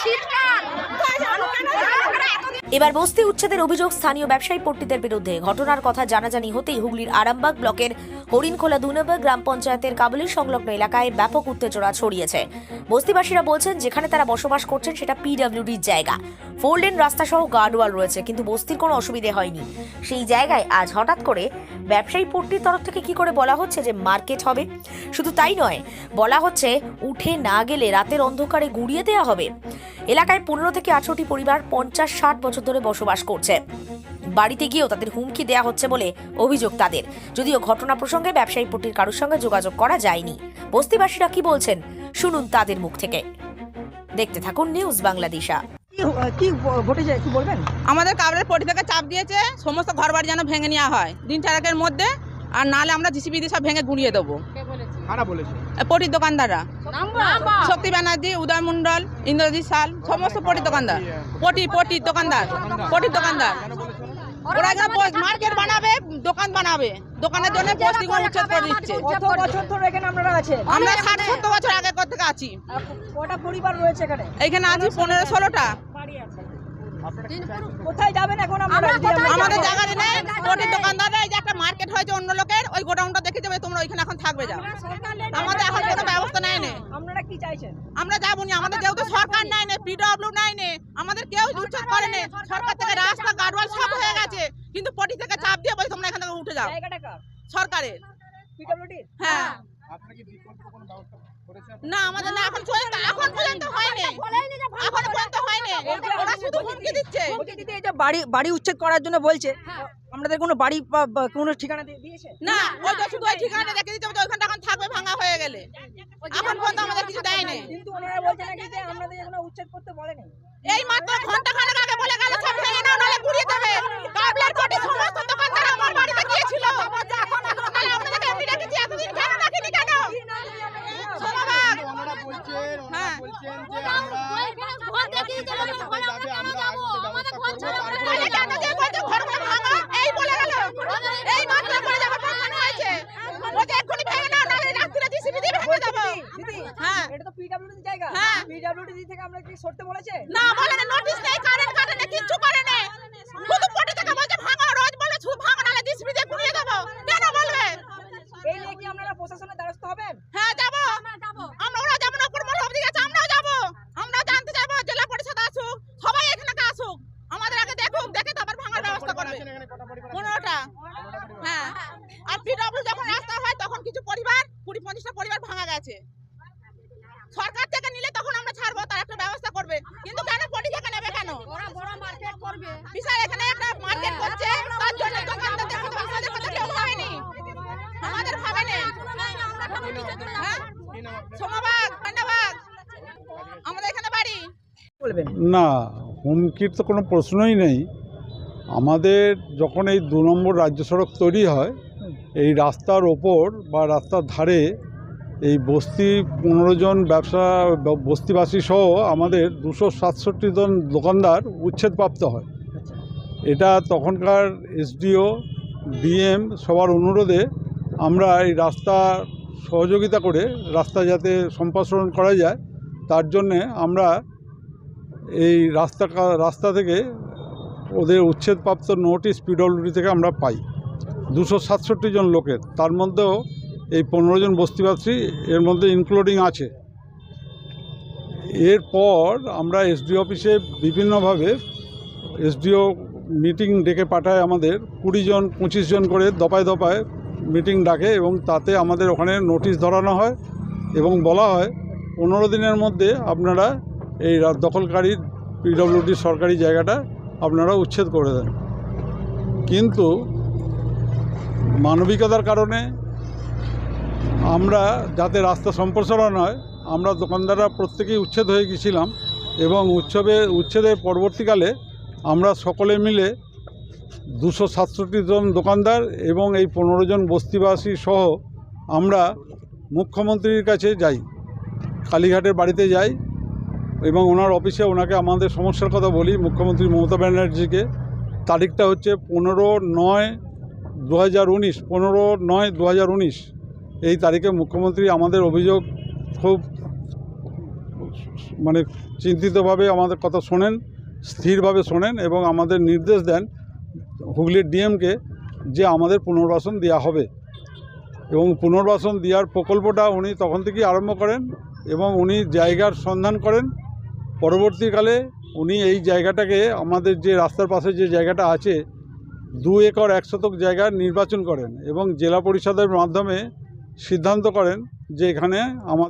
শীতকাল এবার বস্তি উচ্ছেদের অভিযোগ স্থানীয় ব্যবসায়ী পট্টিদের বিরুদ্ধে। ঘটনার কথা জানাজানি হতেই হুগলির আরামবাগ ব্লকের হরিণখোলা দু গ্রাম পঞ্চায়েতের কাবুলির সংলগ্ন এলাকায় ব্যাপক উত্তেজনা ছড়িয়েছে। বস্তিবাসীরা বলছেন, যেখানে তারা বসবাস করছেন সেটা পিডব্লিউডির জায়গা। ফোর রাস্তা সহ গার্ডওয়াল রয়েছে, কিন্তু বস্তির কোনো অসুবিধে হয়নি। সেই জায়গায় আজ হঠাৎ করে ব্যবসায়ী পট্টির তরফ থেকে কি করে বলা হচ্ছে যে মার্কেট হবে? শুধু তাই নয়, বলা হচ্ছে, উঠে না গেলে রাতের অন্ধকারে গুড়িয়ে দেওয়া হবে। এলাকায় পনেরো থেকে আঠারোটি পরিবার পঞ্চাশ ষাট বছর ধরে বসবাস করছে। বাড়িতে গিয়েও তাদের হুমকি দেওয়া হচ্ছে বলে অভিযোগ তাদের। যদিও ঘটনা প্রসঙ্গে ব্যবসায়ী পট্টির কারোর সঙ্গে যোগাযোগ করা যায়নি। বস্তিবাসীরা কি বলছেন শুনুন তাদের মুখ থেকে। দেখতে থাকুন নিউজ বাংলাদেশা কি কি ঘটেছে একটু বলবেন? আমাদের কাবরের পটি থেকে চাপ দিয়েছে সমস্ত ঘর বাড়ি যেন ভেঙে নেওয়া হয়। দিন চারাকের মধ্যে আর নালে আমরা জিসিবি দিয়ে সব ভেঙে গুঁড়িয়ে দেবো। কারা বলেছে? এ দোকানদাররা। শক্তি ব্যানার্জি উদয় মন্ডল ইন্দ্রজিৎ সাল সমস্ত পটির দোকানদার। পটি পটির দোকানদার পটির দোকানদার। ওরা এখানে মার্কেট বানাবে দোকান বানাবে। দোকানের জন্য পোস্টিং উচ্ছেদ করে দিচ্ছে। কত বছর ধরে এখানে আপনারা আছেন? আমরা ষাট সত্তর বছর আগে থেকে আছি। কটা পরিবার রয়েছে এখানে? এখানে আছি পনেরো ষোলোটা কোথায় যাবেন এখন আমরা- আমাদের জায়গা নেই দোকানদাররা একটা মার্কেট হয়েছে অন্য লোকের ওই গোডাউনটা দেখে যাবে তোমরা ওইখানে এখন থাকবে যাও। আমাদের এখন কোনো ব্যবস্থা নেয় নে। আপনারা কি চাইছেন? আমরা যাব নি আমাদের যেহেতু সরকার নাই। নে পিডব্লিউ নাই নে আমাদের কেউ উচ্ছেদ করে নে। সরকার থেকে রাস্তা গার্ডওয়াল সব হয়ে গেছে। কিন্তু পটি থেকে চাপ দিয়ে বলি তোমরা এখান থেকে উঠে যাও। সরকারের। পিডব্লিউডি হ্যাঁ। আপনারা কি বিকল্প কোনো ব্যবস্থা করেছেন না আমাদের না এখন পর্যন্ত এখন পর্যন্ত হয়নি। এখন পর্যন্ত হয়নি। ওরা শুধু হুমকি দিচ্ছে। বলছি দিদি এই যে বাড়ি বাড়ি উচ্ছেদ করার জন্য বলছে। আপনাদের কোনো বাড়ি বা কোনো ঠিকানা দিয়ে দিয়েছে? না ওই তো শুধু ওই ঠিকানাটা দেখে দিচ্ছে যে ওইখানটা এখন থাকবে ভাঙা হয়ে গেলে। এখন পর্যন্ত আমাদের কিছু দেয়নি কিন্তু ওনারা বলছে নাকি যে আপনাদের এখনও উচ্ছেদ করতে বলেনি। এই মাত্র ঘণ্টা খানেক আগে বলে গেল সব ভেঙে নাও নাহলে গুড়িয়ে দেবে। কাবলার কোটি সমস্ত দোকানদার আমার বাড়িতে গিয়েছিল। এখন এখন তাহলে আপনাদেরকে এমনি রেখেছি এতদিন কেন রাখিনি কেন ওনারা বলছেন ওনারা হ্যাঁ। বলছেন যে আমরা আগে ব্যবস্থা করব তাহলে কেন যে বলছে ঘরগুলো ভাঙা এই বলে গেল এই মাত্র বলে যাবে প্রমাণ হয়েছে বলছে এক্ষুনি ভেঙে নাও নাহলে রাত্রিরে জিসিবি দিয়ে ভেঙে দেবো দিদি হ্যাঁ এটা তো পিডব্লিউডি জায়গা হ্যাঁ। পিডব্লিউডি থেকে আমরা কি সরতে বলেছে? না বলে না নোটিশ নেই কারেন্ট কাটে না কিচ্ছু করে না শুধু পটি থেকে বলছে ভাঙা রোজ বলে শুধু ভাঙা নাহলে জিসিবি দিয়ে গুঁড়িয়ে দেবো। কেন বলবে? এই নিয়ে কি আপনারা প্রশাসনের দ্বারস্থ হবেন? হ্যাঁ যাব। আমরা ওরা যাব না কোন মনে অবধি গেছে আমরাও যাব। আমরাও জানতে যাব জেলা পরিষদ আসুক সবাই এখানে আসুক। আমাদের আগে দেখুক দেখে তারপর ভাঙার ব্যবস্থা করবে। কটা পনেরোটা। হ্যাঁ। আর পিডব্লিউ যখন রাস্তা হয় তখন কিছু পরিবার কুড়ি পঞ্চাশটা পরিবার ভাঙা গেছে সরকার থেকে নিলে তখন আমরা ছাড়বো তার একটা ব্যবস্থা করবে কিন্তু কেন পটি থেকে নেবে কেন বিশাল এখানে একটা মার্কেট করছে। তার জন্য দোকানদারদের মতো আমাদের কথা কেউ ভাবেনি আমাদের হ্যাঁ কি নাম সোমাবাগ ঠান্ডাবাগ আমাদের এখানে বাড়ি। না হুমকির তো কোনো প্রশ্নই নেই। আমাদের যখন এই দু নম্বর রাজ্য সড়ক তৈরি হয় এই রাস্তার ওপর বা রাস্তার ধারে এই বস্তি পনেরো জন ব্যবসা বস্তিবাসী সহ আমাদের দুশো সাতষট্টি জন দোকানদার উচ্ছেদপ্রাপ্ত হয়। এটা তখনকার এসডিও ডিএম সবার অনুরোধে আমরা এই রাস্তা সহযোগিতা করে রাস্তা যাতে সম্প্রসারণ করা যায় তার জন্যে আমরা এই রাস্তা রাস্তা থেকে ওদের উচ্ছেদপ্রাপ্ত নোটিশ পিডব্লিউডি থেকে আমরা পাই। দুশো সাতষট্টি জন লোকের তার মধ্যেও এই পনেরো জন বস্তিবাসী এর মধ্যে ইনক্লুডিং আছে। এরপর আমরা এসডিও অফিসে বিভিন্নভাবে এসডিও মিটিং ডেকে পাঠায় আমাদের। কুড়ি জন, পঁচিশ জন করে দফায় দফায় মিটিং ডাকে এবং তাতে আমাদের ওখানে নোটিশ ধরানো হয় এবং বলা হয়, পনেরো দিনের মধ্যে আপনারা এই দখলকারী পিডব্লিউডি সরকারি জায়গাটা আপনারা উচ্ছেদ করে দেন। কিন্তু মানবিকতার কারণে আমরা যাতে রাস্তা সম্প্রসারণ হয়, আমরা দোকানদাররা প্রত্যেকেই উচ্ছেদ হয়ে গেছিলাম এবং উৎসবে, উচ্ছেদের পরবর্তীকালে আমরা সকলে মিলে দুশো সাতষট্টি জন দোকানদার এবং এই পনেরো জন বস্তিবাসী সহ আমরা মুখ্যমন্ত্রীর কাছে যাই, কালীঘাটের বাড়িতে যাই এবং ওনার অফিসে ওনাকে আমাদের সমস্যার কথা বলি, মুখ্যমন্ত্রী মমতা ব্যানার্জিকে। তারিখটা হচ্ছে পনেরো নয় দু হাজার উনিশ, পনেরো নয় দু হাজার উনিশ। এই তারিখে মুখ্যমন্ত্রী আমাদের অভিযোগ খুব মানে চিন্তিতভাবে আমাদের কথা শোনেন, স্থিরভাবে শোনেন এবং আমাদের নির্দেশ দেন হুগলির ডিএমকে যে আমাদের পুনর্বাসন দেওয়া হবে। এবং পুনর্বাসন দেওয়ার প্রকল্পটা উনি তখন থেকেই আরম্ভ করেন এবং উনি জায়গার সন্ধান করেন। পরবর্তীকালে উনি এই জায়গাটাকে, আমাদের যে রাস্তার পাশে যে জায়গাটা আছে দু একর এক শতক জায়গা নির্বাচন করেন এবং জেলা পরিষদের মাধ্যমে সিদ্ধান্ত করেন যে এখানে আমাদের